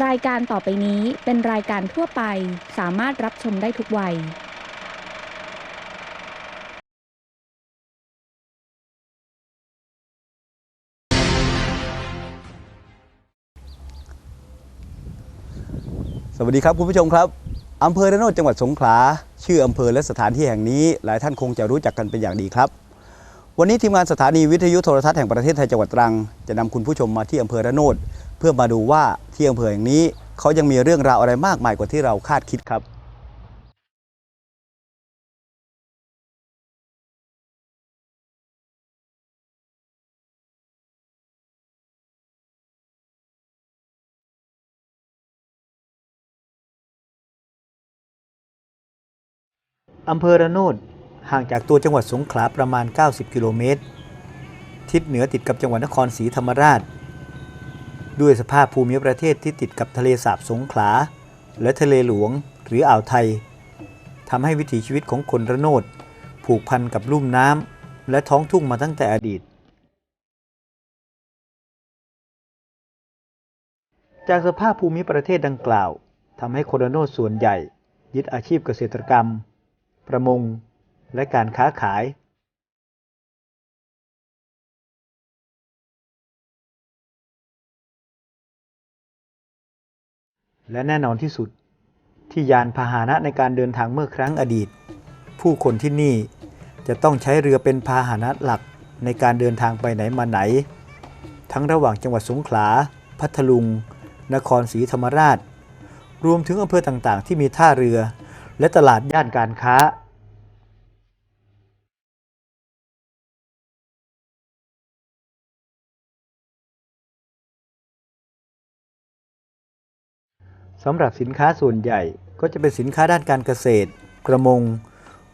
รายการต่อไปนี้เป็นรายการทั่วไปสามารถรับชมได้ทุกวัย สวัสดีครับคุณผู้ชมครับอำเภอระโนดจังหวัดสงขลา ชื่ออำเภอและสถานที่แห่งนี้ หลายท่านคงจะรู้จักกันเป็นอย่างดีครับ วันนี้ทีมงานสถานีวิทยุโทรทัศน์แห่งประเทศไทยจังหวัดตรัง จะนำคุณผู้ชมมาที่อำเภอระโนดเพื่อมาดูว่าที่อำเภอแห่งนี้เขายังมีเรื่องราวอะไรมากมายกว่าที่เราคาดคิดครับอำเภอระโนด ห่างจากตัวจังหวัดสงขลาประมาณ 90 กิโลเมตร ทิศเหนือติดกับจังหวัดนครศรีธรรมราช ด้วยสภาพภูมิประเทศที่ติดกับทะเลสาบสงขลา และทะเลหลวงหรืออ่าวไทยทำให้วิถีชีวิตของคนระโนดผูกพันกับลุ่มน้ำและท้องทุ่งมาตั้งแต่อดีต จากสภาพภูมิประเทศดังกล่าวทำให้คนระโนดส่วนใหญ่ ยึดอาชีพเกษตรกรรม ประมง และการค้าขายและแน่นอนที่สุด ที่ยานพาหนะในการเดินทางเมื่อครั้งอดีต ผู้คนที่นี่จะต้องใช้เรือเป็นพาหนะหลักในการเดินทางไปไหนมาไหน ทั้งระหว่างจังหวัดสงขลา พัทลุง นครศรีธรรมราช รวมถึงอำเภอต่างๆ ที่มีท่าเรือ และตลาดย่านการค้า สำหรับสินค้าส่วนใหญ่ก็จะเป็นสินค้าด้านการเกษตร ประมง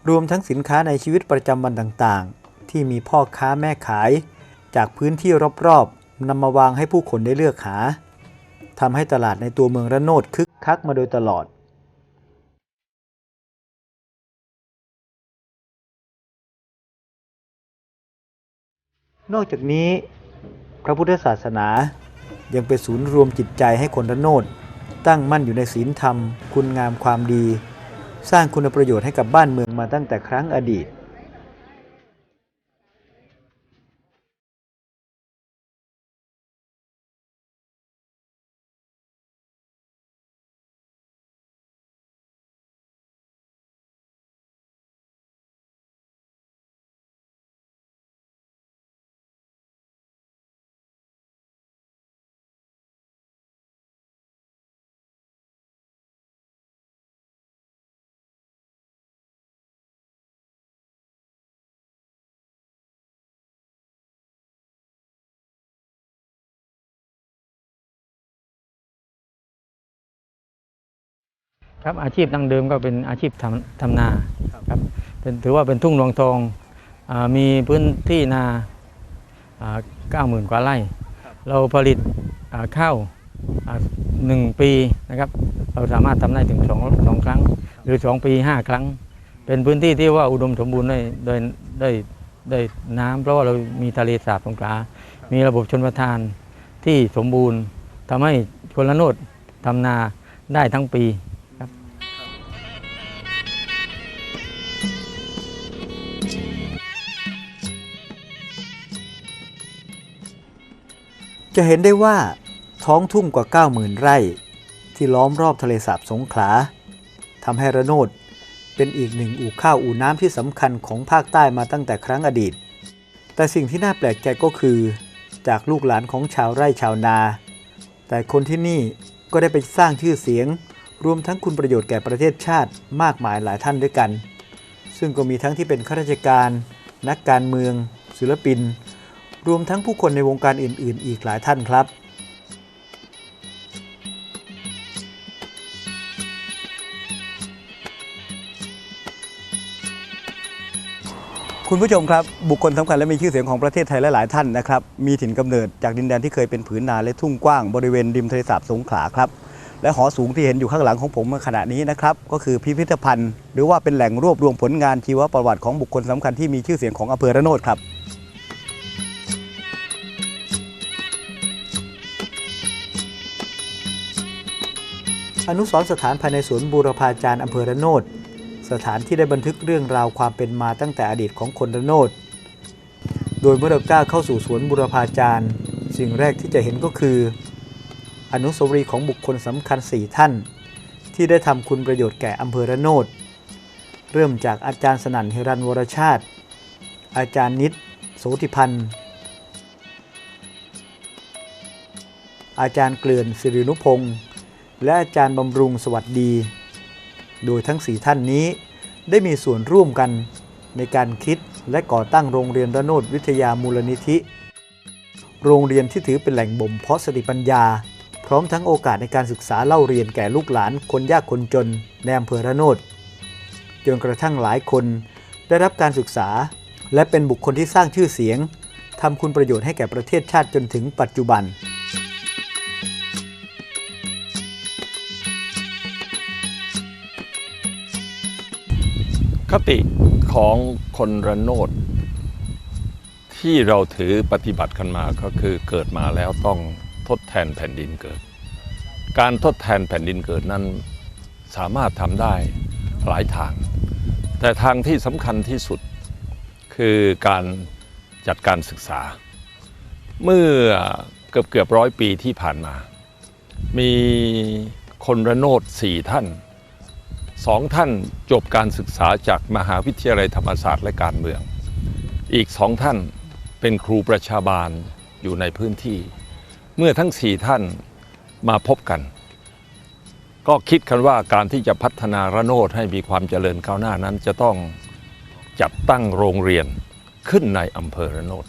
รวมทั้งสินค้าในชีวิตประจำวันต่างๆ ที่มีพ่อค้าแม่ขาย จากพื้นที่รอบๆนำมาวางให้ผู้คนได้เลือกหาทำให้ตลาดในตัวเมืองระโนดคึกคักมาโดยตลอดนอกจากนี้ พระพุทธศาสนายังเป็นศูนย์รวมจิตใจให้คนระโนด ตั้งมั่นอยู่ในศีลธรรม คุณงามความดี สร้างคุณประโยชน์ให้กับบ้านเมืองมาตั้งแต่ครั้งอดีต ครับอาชีพดั้งเดิมก็เป็นอาชีพทำทำนาครับเป็นถือว่าเป็นทุ่งรวงทองอามีพื้นที่นาเก้าหมื่นกว่าไร่ เราผลิตอ่าข้าวอ่าหนึ่งปีนะครับเราสามารถทำได้ถึงสองสองครั้ง หรือสองปีห้าครั้ง เป็นพื้นที่ที่ว่าอุดมสมบูรณ์ด้วยด้วยด้วยด้วยน้ำเพราะว่าเรามีทะเลสาบสงขลามีระบบชนประทานที่สมบูรณ์ทำให้คนละโนดทำนาได้ทั้งปี จะเห็นได้ว่าท้องทุ่งกว่า 90,000 ไร่ ที่ล้อมรอบทะเลสาบสงขลาทำให้ระโนดเป็นอีกหนึ่งอู่ข้าวอู่น้ำที่สำคัญของภาคใต้มาตั้งแต่ครั้งอดีต แต่สิ่งที่น่าแปลกใจก็คือ จากลูกหลานของชาวไร่ชาวนา แต่คนที่นี่ก็ได้ไปสร้างชื่อเสียง รวมทั้งคุณประโยชน์แก่ประเทศชาติมากมายหลายท่านด้วยกัน ซึ่งก็มีทั้งที่เป็นข้าราชการ นักการเมือง ศิลปิน รวมทั้งผู้คนในวงการอื่น ๆ อีกหลายท่านครับคุณผู้ชมครับ บุคคลสำคัญและมีชื่อเสียงของประเทศไทยหลาย ๆ ท่านนะครับ มีถิ่นกำเนิดจากดินแดนที่เคยเป็นผืนนาและทุ่งกว้างบริเวณริมทะเลสาบสงขลาครับ และหอสูงที่เห็นอยู่ข้างหลังของผมขณะนี้นะครับ ก็คือพิพิธภัณฑ์ หรือว่าเป็นแหล่งรวบรวมผลงานชีวประวัติของบุคคลสำคัญที่มีชื่อเสียงของอำเภอระโนดครับ อนุสรสถานภายในสวนบูรพาจารย์อำเภอระโนดสถานที่ได้บันทึกเรื่องราวความเป็นมาตั้งแต่อดีตของคนระโนด โดยเมื่อเราก้าวเข้าสู่สวนบูรพาจารย์ สิ่งแรกที่จะเห็นก็คือ อนุสาวรีย์ของบุคคลสำคัญ 4 ท่าน ที่ได้ทำคุณประโยชน์แก่อำเภอระโนด เริ่มจากอาจารย์สนั่นเฮรันวรชาติ อาจารย์นิดโสธิพันธ์อาจารย์เกลื่อนสิรินุพงศ์ และอาจารย์บำรุงสวัสดี โดยทั้งสี่ท่านนี้ได้มีส่วนร่วมกันในการคิดและก่อตั้งโรงเรียนระโนดวิทยามูลนิธิ โรงเรียนที่ถือเป็นแหล่งบ่มเพาะสติปัญญา พร้อมทั้งโอกาสในการศึกษาเล่าเรียนแก่ลูกหลานคนยากคนจนในอำเภอระโนดจนกระทั่งหลายคนได้รับการศึกษา และเป็นบุคคลที่สร้างชื่อเสียงทำคุณประโยชน์ให้แก่ประเทศชาติจนถึงปัจจุบัน คติของคนระโนด ที่เราถือปฏิบัติกันมาก็คือเกิดมาแล้วต้องทดแทนแผ่นดินเกิด การทดแทนแผ่นดินเกิดนั้นสามารถทำได้หลายทาง แต่ทางที่สำคัญที่สุดคือการจัดการศึกษา เมื่อเกือบเกือบร้อยปีที่ผ่านมา มีคนระโนดสี่ท่าน สองท่านจบการศึกษาจากมหาวิทยาลัยธรรมศาสตร์และการเมือง อีกสองท่านเป็นครูประชาบาลอยู่ในพื้นที่ เมื่อทั้งสี่ท่านมาพบกัน ก็คิดกันว่าการที่จะพัฒนาระโนดให้มีความเจริญก้าวหน้านั้น จะต้องจัดตั้งโรงเรียนขึ้นในอำเภอระโนด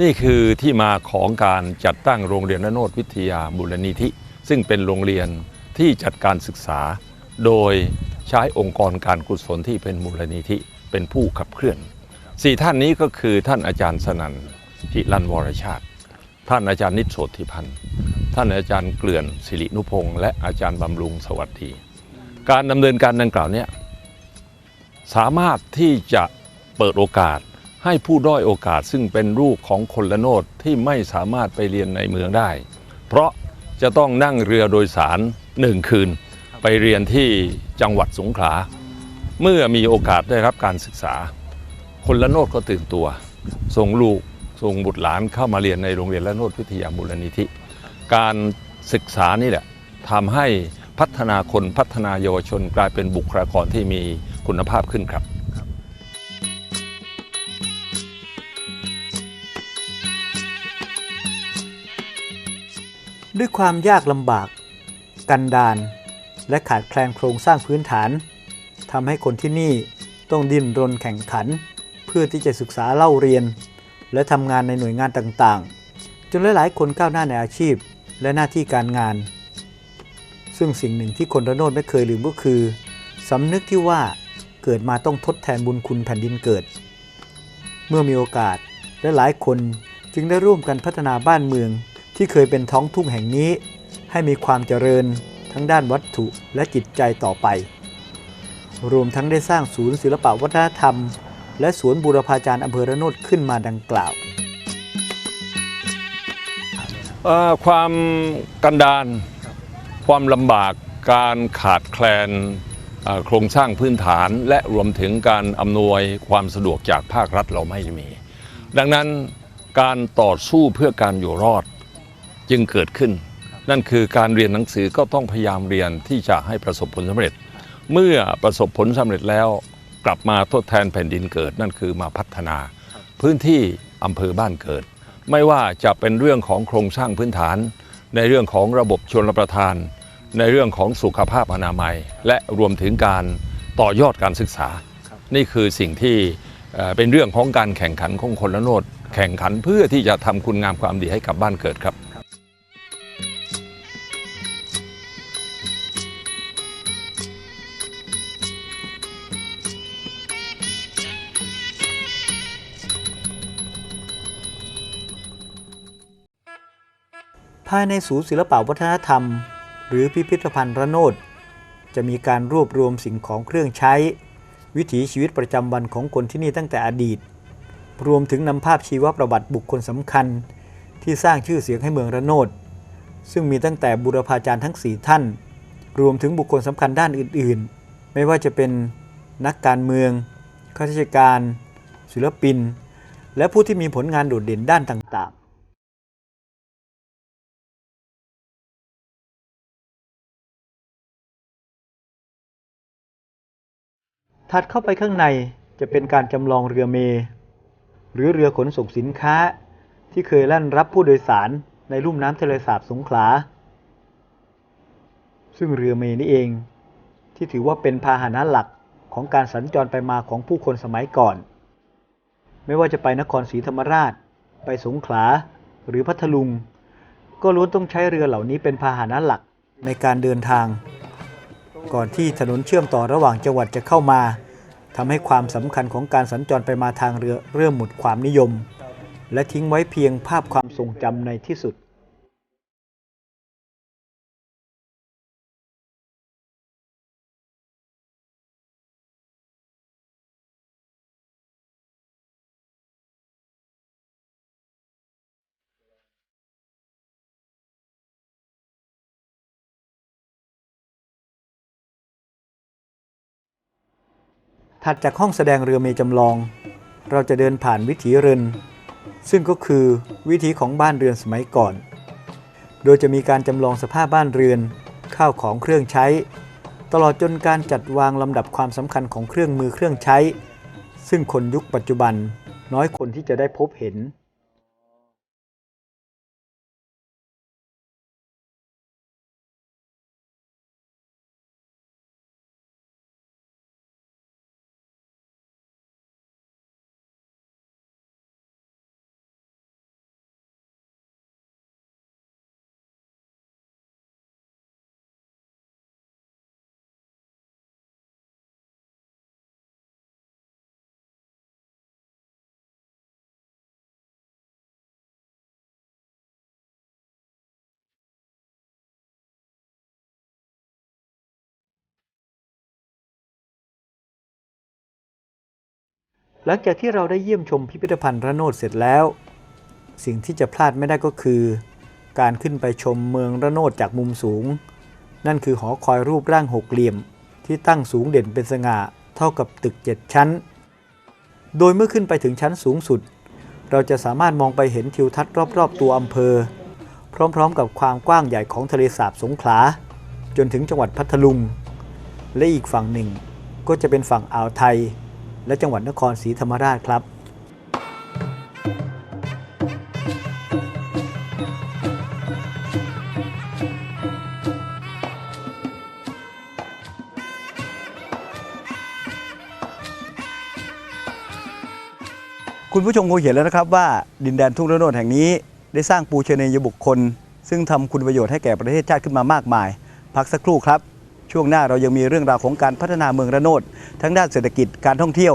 นี่คือที่มาของการจัดตั้งโรงเรียนระโนดวิทยามูลนิธิ ซึ่งเป็นโรงเรียนที่จัดการศึกษา โดยใช้องค์กรการกุศลที่เป็นมูลนิธิเป็นผู้ขับเคลื่อนสี่ท่านนี้ก็คือท่านอาจารย์สนันทิรันวรชาติ ท่านอาจารย์นิสโสธิพันธ์ท่านอาจารย์เกลื่อนสิรินุพงศ์และอาจารย์บำรุงสวัสดี การดำเนินการดังกล่าวเนี้สามารถที่จะเปิดโอกาสให้ผู้ด้อยโอกาสซึ่งเป็นลูกของคนละโนดที่ไม่สามารถไปเรียนในเมืองได้ เพราะจะต้องนั่งเรือโดยสารหนึ่งคืน ไปเรียนที่จังหวัดสงขลา เมื่อมีโอกาสได้รับการศึกษา คนละโนดก็ตื่นตัว ส่งลูกส่งบุตรหลานเข้ามาเรียนในโรงเรียนละโนดวิทยามูลนิธิ การศึกษานี่แหละทำให้พัฒนาคนพัฒนาเยาวชนกลายเป็นบุคลากรที่มีคุณภาพขึ้นครับด้วยความยากลำบาก กันดาน และขาดแคลนโครงสร้างพื้นฐานทำให้คนที่นี่ต้องดิ้นรนแข่งขัน เพื่อที่จะศึกษาเล่าเรียน และทำงานในหน่วยงานต่างๆ จนหลายๆ คนก้าวหน้าในอาชีพและหน้าที่การงาน ซึ่งสิ่งหนึ่งที่คนระโนดไม่เคยลืมก็คือสำนึกที่ว่าเกิดมาต้องทดแทนบุญคุณแผ่นดินเกิด เมื่อมีโอกาสและหลายคนจึงได้ร่วมกันพัฒนาบ้านเมืองที่เคยเป็นท้องทุ่งแห่งนี้ ให้มีความเจริญ ทั้งด้านวัตถุและจิตใจต่อไป รวมทั้งได้สร้างศูนย์ศิลปวัฒนธรรม และสวนบูรพาจารย์อำเภอระโนดขึ้นมาดังกล่าวความกันดานความลำบากการขาดแคลนโครงสร้างพื้นฐาน และรวมถึงการอำนวยความสะดวกจากภาครัฐเราไม่มี ดังนั้นการต่อสู้เพื่อการอยู่รอดจึงเกิดขึ้น นั่นคือการเรียนหนังสือก็ต้องพยายามเรียนที่จะให้ประสบผลสำเร็จ เมื่อประสบผลสำเร็จแล้วกลับมาทดแทนแผ่นดินเกิด นั่นคือมาพัฒนา พื้นที่อำเภอบ้านเกิด ไม่ว่าจะเป็นเรื่องของโครงสร้างพื้นฐาน ในเรื่องของระบบชนประทาน ในเรื่องของสุขภาพอนามัย และรวมถึงการต่อยอดการศึกษา นี่คือสิ่งที่เป็นเรื่องของการแข่งขันของคนละโนดแข่งขันเพื่อที่จะทำคุณงามความดีให้กับบ้านเกิดครับ ภายในศูนย์ศิลปวัฒนธรรม หรือพิพิธภัณฑ์ระโนดจะมีการรวบรวมสิ่งของเครื่องใช้ วิถีชีวิตประจำวันของคนที่นี่ตั้งแต่อดีต รวมถึงนำภาพชีวประวัติบุคคลสำคัญ ที่สร้างชื่อเสียงให้เมืองระโนดซึ่งมีตั้งแต่บุรพาจารย์ทั้ง 4 ท่าน รวมถึงบุคคลสำคัญด้านอื่น ๆ ไม่ว่าจะเป็นนักการเมืองข้าราชการ ศิลปิน และผู้ที่มีผลงานโดดเด่นด้านต่าง ๆ ถัดเข้าไปข้างในจะเป็นการจำลองเรือเม หรือเรือขนส่งสินค้า ที่เคยแล่นรับผู้โดยสารในลุ่มน้ำทะเลสาบสงขลา ซึ่งเรือเมนี่เอง ที่ถือว่าเป็นพาหนะหลักของการสัญจรไปมาของผู้คนสมัยก่อน ไม่ว่าจะไปนครศรีธรรมราช ไปสงขลาหรือพัทลุง ก็ล้วนต้องใช้เรือเหล่านี้เป็นพาหนะหลักในการเดินทาง ก่อนที่ถนนเชื่อมต่อระหว่างจังหวัดจะเข้ามาทำให้ความสำคัญของการสัญจรไปมาทางเรือเริ่มหมดความนิยม และทิ้งไว้เพียงภาพความทรงจำในที่สุด ถัดจากห้องแสดงเรือเมจำลอง เราจะเดินผ่านวิถีเรือนซึ่งก็คือวิถีของบ้านเรือนสมัยก่อน โดยจะมีการจำลองสภาพบ้านเรือน ข้าวของเครื่องใช้ ตลอดจนการจัดวางลำดับความสำคัญของเครื่องมือเครื่องใช้ ซึ่งคนยุคปัจจุบันน้อยคนที่จะได้พบเห็น หลังจากที่เราได้เยี่ยมชมพิพิธภัณฑ์ระโนดเสร็จแล้ว สิ่งที่จะพลาดไม่ได้ก็คือ การขึ้นไปชมเมืองระโนดจากมุมสูง นั่นคือหอคอยรูปร่างหกเหลี่ยม ที่ตั้งสูงเด่นเป็นสง่าเท่ากับตึกเจ็ดชั้น โดยเมื่อขึ้นไปถึงชั้นสูงสุด เราจะสามารถมองไปเห็นทิวทัศน์รอบๆ ตัวอำเภอ พร้อมๆ กับความกว้างใหญ่ของทะเลสาบสงขลา จนถึงจังหวัดพัทลุง และอีกฝั่งหนึ่งก็จะเป็นฝั่งอ่าวไทย และจังหวัดนครศรีธรรมราชครับคุณผู้ชมคงเห็นแล้วนะครับว่าดินแดนทุ่งระโนดแห่งนี้ได้สร้างปูชนียบุคคล ซึ่งทำคุณประโยชน์ให้แก่ประเทศชาติขึ้นมามากมาย พักสักครู่ครับ ช่วงหน้าเรายังมีเรื่องราวของการพัฒนาเมืองระโนดทั้งด้านเศรษฐกิจการท่องเที่ยว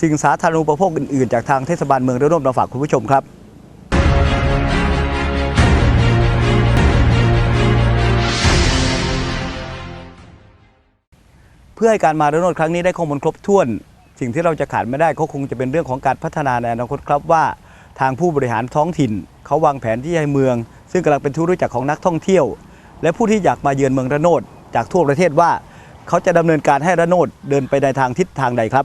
สิ่งสาธารณูปโภคอื่นๆ จากทางเทศบาลเมืองระโนดมาฝากคุณผู้ชมครับเพื่อให้การมาระโนดครั้งนี้ได้ข้อมูลครบถ้วน สิ่งที่เราจะขาดไม่ได้ก็คงจะเป็นเรื่องของการพัฒนาในอนาคตครับว่า ทางผู้บริหารท้องถิ่น เขาวางแผนที่จะให้เมือง ซึ่งกำลังเป็นที่รู้จักของนักท่องเที่ยว และผู้ที่อยากมาเยือนเมืองระโนด จากทั่วประเทศว่า เขาจะดำเนินการให้ระโนดเดินไปในทางทิศทางใดครับ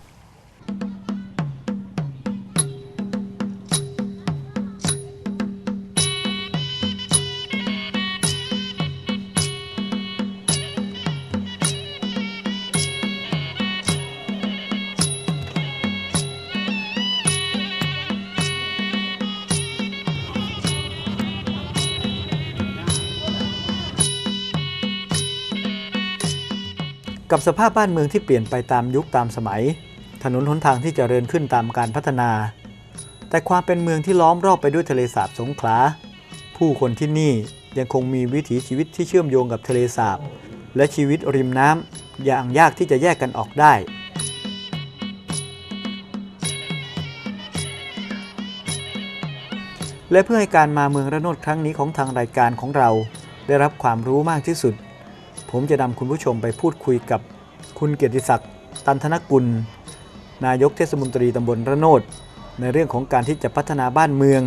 กับสภาพบ้านเมืองที่เปลี่ยนไปตามยุคตามสมัย ถนนหนทางที่เจริญขึ้นตามการพัฒนา แต่ความเป็นเมืองที่ล้อมรอบไปด้วยทะเลสาบสงขลา ผู้คนที่นี่ยังคงมีวิถีชีวิตที่เชื่อมโยงกับทะเลสาบ และชีวิตริมน้ำอย่างยากที่จะแยกกันออกได้และเพื่อให้การมาเมืองระโนดครั้งนี้ของทางรายการของเรา ได้รับความรู้มากที่สุด ผมจะนำคุณผู้ชมไปพูดคุยกับคุณเกียรติศักดิ์ตันธนกุล นายกเทศมนตรีตำบลระโนดในเรื่องของการที่จะพัฒนาบ้านเมือง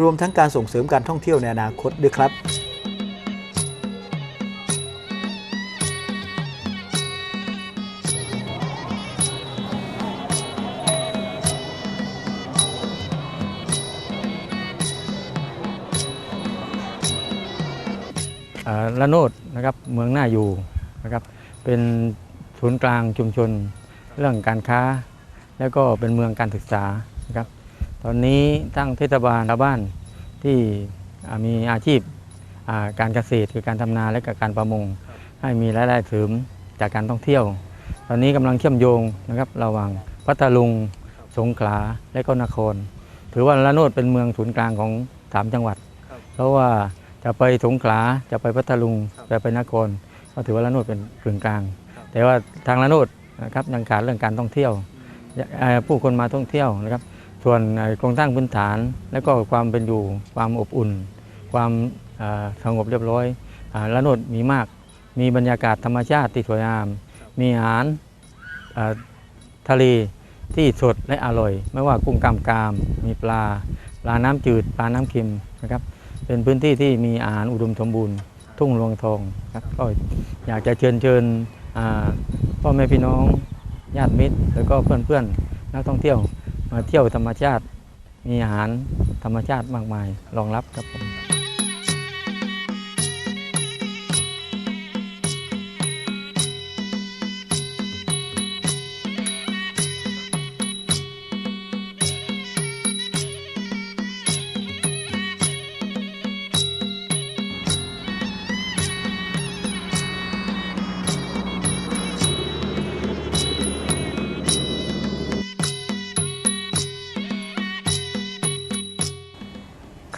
รวมทั้งการส่งเสริมการท่องเที่ยวในอนาคตด้วยครับระโนด นะครับเมืองหน้าอยู่นะครับเป็นศูนย์กลางชุมชนเรื่องการค้า แล้วก็เป็นเมืองการศึกษานะครับตอนนี้ตั้งเทศบาลชาวบ้านที่มีอาชีพการเกษตรคือการทำนาและกการประมง ให้มีรายได้เสริมจากการท่องเที่ยว ตอนนี้กำลังเชื่อมโยงนะครับระหว่างพัทลุงสงขลาและก็นคร ถือว่าละโนดเป็นเมืองศูนย์กลางของสามจังหวัด เพราะว่า จะไปสงขลาจะไปพัทลุงจะไปนครก็ถือว่าละโนดเป็นกึ่งกลาง แต่ว่าทางละโนดนะครับยังขาดเรื่องการท่องเที่ยวเอ่อผู้คนมาท่องเที่ยวนะครับ ส่วนเอ่อโครงสร้างพื้นฐาน และก็ความเป็นอยู่ความอบอุ่น ความเอ่อสงบเรียบร้อยอ่าละโนดมีมาก มีบรรยากาศธรรมชาติที่สวยงาม มีอาหารเอ่อทะเลที่สดและอร่อย ไม่ว่ากุ้งกามกาม มีปลา ปลาน้ำจืด ปลาน้ำเค็มนะครับ เป็นพื้นที่ที่มีอาหารอุดมสมบูรณ์ ทุ่งรวงทองครับก็อยากจะเชิญเชิญอ่าพ่อแม่พี่น้องญาติมิตร แล้วก็เพื่อนๆนักท่องเที่ยวมาเที่ยวธรรมชาติ มีอาหารธรรมชาติมากมายรองรับครับผม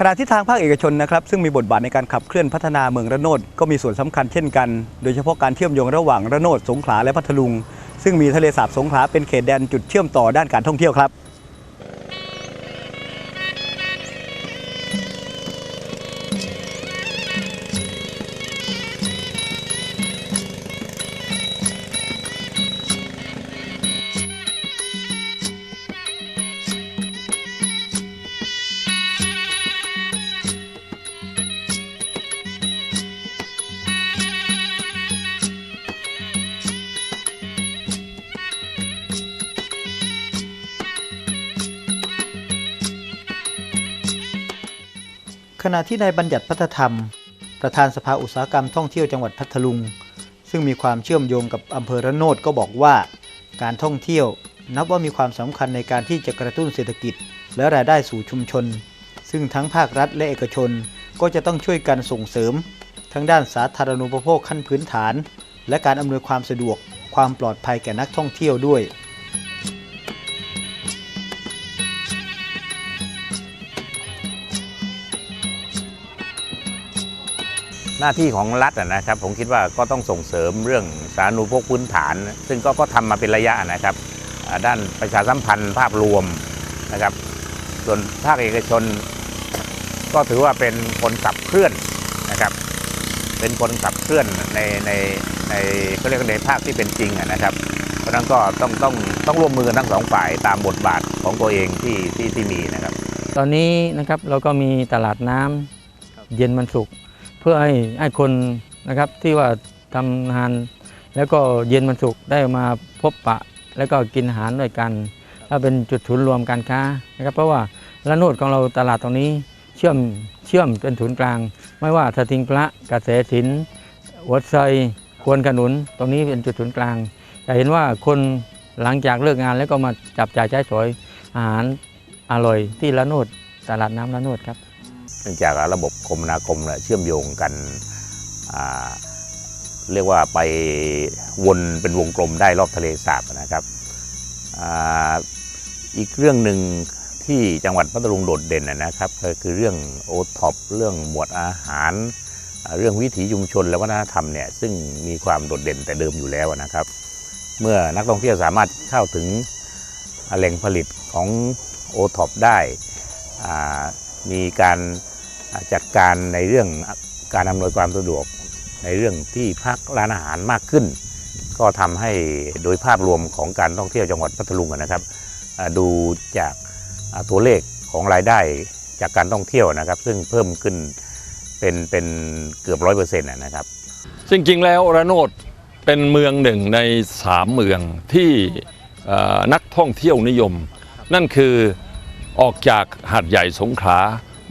ณะที่ทางภาคเอกชนนะครับซึ่งมีบทบาทในการขับเคลื่อนพัฒนาเมืองระโนดก็มีส่วนสำคัญเช่นกัน โดยเฉพาะการเชื่อมโยงระหว่างระโนดสงขลาและพัทลุง ซึ่งมีทะเลสาบสงขลาเป็นเขตแดนจุดเชื่อมต่อด้านการท่องเที่ยวครับ ที่นายบัญญัติพัฒธรรม ประธานสภาอุตสาหกรรมท่องเที่ยวจังหวัดพัทลุง ซึ่งมีความเชื่อมโยงกับอำเภอระโนดก็บอกว่า การท่องเที่ยวนับว่ามีความสำคัญในการที่จะกระตุ้นเศรษฐกิจ และรายได้สู่ชุมชน ซึ่งทั้งภาครัฐและเอกชนก็จะต้องช่วยกันส่งเสริม ทั้งด้านสาธารณูปโภคขั้นพื้นฐาน และการอำนวยความสะดวกความปลอดภัยแก่นักท่องเที่ยวด้วย หน้าที่ของรัฐนะครับ ผมคิดว่าก็ต้องส่งเสริมเรื่องสาธารณูปโภคพื้นฐาน ซึ่งก็ก็ทำมาเป็นระยะนะครับด้านประชาสัมพันธ์ภาพรวมนะครับ ส่วนภาคเอกชน ก็ถือว่าเป็นคนขับเคลื่อนนะครับ เป็นคนขับเคลื่อนในในในก็เรียกในภาคที่เป็นจริงนะครับ เพราะนั้นก็ต้องต้องต้องร่วมมือกันทั้งสองฝ่ายตามบทบาทของตัวเองที่ที่ที่มีนะครับ ตอนนี้นะครับเราก็มีตลาดน้ำเย็นมันสุกร์ เพื่อให้ให้คนนะครับที่ว่าทำงาน แล้วก็เย็นมันสุกร์ได้มาพบปะ แล้วก็กินอาหารด้วยกันแล้วเป็นจุดศูนย์รวมการค้านะครับ เพราะว่าละโนดของเราตลาดตรงนี้เชื่อมเชื่อมเป็นศูนย์กลาง ไม่ว่าสทิงพระกระแสสินวัดไซควนขนุน ตรงนี้เป็นจุดศูนย์กลางจะเห็นว่าคนหลังจากเลิกงานแล้วก็มาจับจ่ายใช้สอยอาหารอร่อยที่ละโนดตลาดน้ำละโนดครับ เนื่องจากระบบคมนาคมเชื่อมโยงกันเรียกว่าไปวนเป็นวงกลมได้รอบทะเลสาบนะครับออีกเรื่องหนึ่งที่จังหวัดพัทลุงโดดเด่นนะครับคือเรื่องโอท็อปเรื่องหมวดอาหาร เรื่องวิถีชุมชนและวัฒนธรรมเนี่ยซึ่งมีความโดดเด่นแต่เดิมอยู่แล้วนะครับ เมื่อนักท่องเที่ยวสามารถเข้าถึงแหล่งผลิตของโอท็อปได้มีการ จัดการในเรื่องการอำนวยความสะดวกในเรื่องที่พักร้านอาหารมากขึ้น ก็ทำให้โดยภาพรวมของการท่องเที่ยวจังหวัดพัทลุงนะครับดูจากตัวเลขของรายได้จากการท่องเที่ยวนะครับ ซึ่งเพิ่มขึ้นเป็นเป็นเกือบร้อยเปอร์เซ็นต์นะครับจริงๆแล้วระโนดเป็นเมืองหนึ่งในสามเมืองที่นักท่องเที่ยวนิยม นั่นคือออกจากหาดใหญ่สงขลา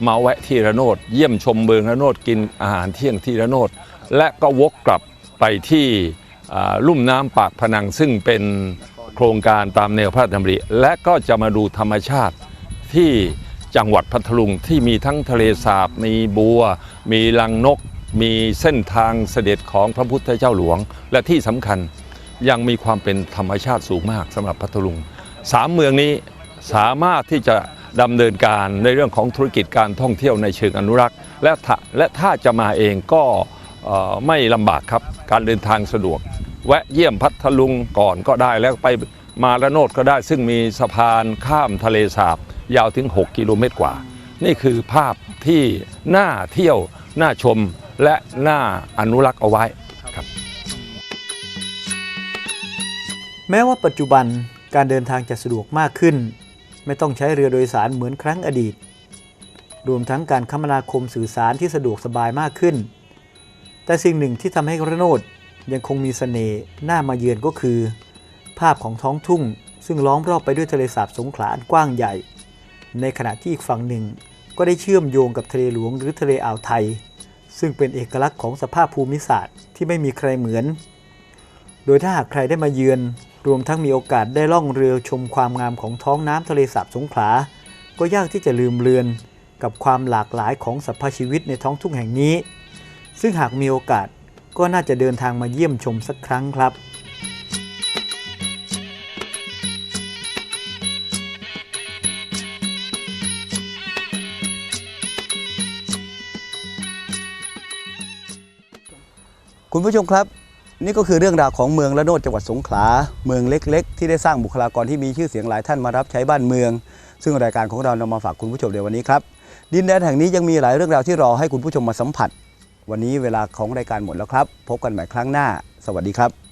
มาแวะที่ระโนดเยี่ยมชมเมืองระโนดกินอาหารเที่ยงที่ระโนดและก็วกกลับไปที่ลุ่มน้ำปากพนังซึ่งเป็นโครงการตามแนวพระราชดำริ และก็จะมาดูธรรมชาติที่จังหวัดพัทลุงที่มีทั้งทะเลสาบ มีบัว มีลังนก มีเส้นทางเสด็จของพระพุทธเจ้าหลวง และที่สำคัญยังมีความเป็นธรรมชาติสูงมากสำหรับพัทลุงสามเมืองนี้สามารถที่จะ ดำเนินการในเรื่องของธุรกิจการท่องเที่ยวในเชิงอนุรักษ์ และถ้าและถ้าจะมาเองก็ไม่ลำบากครับการเดินทางสะดวก แวะเยี่ยมพัทลุงก่อนก็ได้แล้วไปมาระโนดก็ได้ ซึ่งมีสะพานข้ามทะเลสาบ ยาวถึง 6 กิโลเมตรกว่า นี่คือภาพที่น่าเที่ยวน่าชมและน่าอนุรักษ์เอาไว้ครับ แม้ว่าปัจจุบันการเดินทางจะสะดวกมากขึ้น ไม่ต้องใช้เรือโดยสารเหมือนครั้งอดีต รวมทั้งการคมนาคมสื่อสารที่สะดวกสบายมากขึ้น แต่สิ่งหนึ่งที่ทำให้ระโนดยังคงมีเสน่ห์น่ามาเยือนก็คือ ภาพของท้องทุ่งซึ่งล้อมรอบไปด้วยทะเลสาบสงขลาอันกว้างใหญ่ ในขณะที่อีกฝั่งหนึ่งก็ได้เชื่อมโยงกับทะเลหลวงหรือทะเลอ่าวไทย ซึ่งเป็นเอกลักษณ์ของสภาพภูมิศาสตร์ที่ไม่มีใครเหมือน โดยถ้าหากใครได้มาเยือน รวมทั้งมีโอกาสได้ล่องเรือชมความงามของท้องน้ำทะเลสาบสงขลา ก็ยากที่จะลืมเลือนกับความหลากหลายของสรรพชีวิตในท้องทุ่งแห่งนี้ ซึ่งหากมีโอกาสก็น่าจะเดินทางมาเยี่ยมชมสักครั้งครับคุณผู้ชมครับ นี่ก็คือเรื่องราวของเมืองละโนดจังหวัดสงขลา เมืองเล็ก ๆ ที่ได้สร้างบุคลากรที่มีชื่อเสียงหลายท่านมารับใช้บ้านเมือง ซึ่งรายการของเรานำมาฝากคุณผู้ชมในวันนี้ครับดินแดนแห่งนี้ยังมีหลายเรื่องราวที่รอให้คุณผู้ชมมาสัมผัส วันนี้เวลาของรายการหมดแล้วครับ พบกันใหม่ครั้งหน้า สวัสดีครับ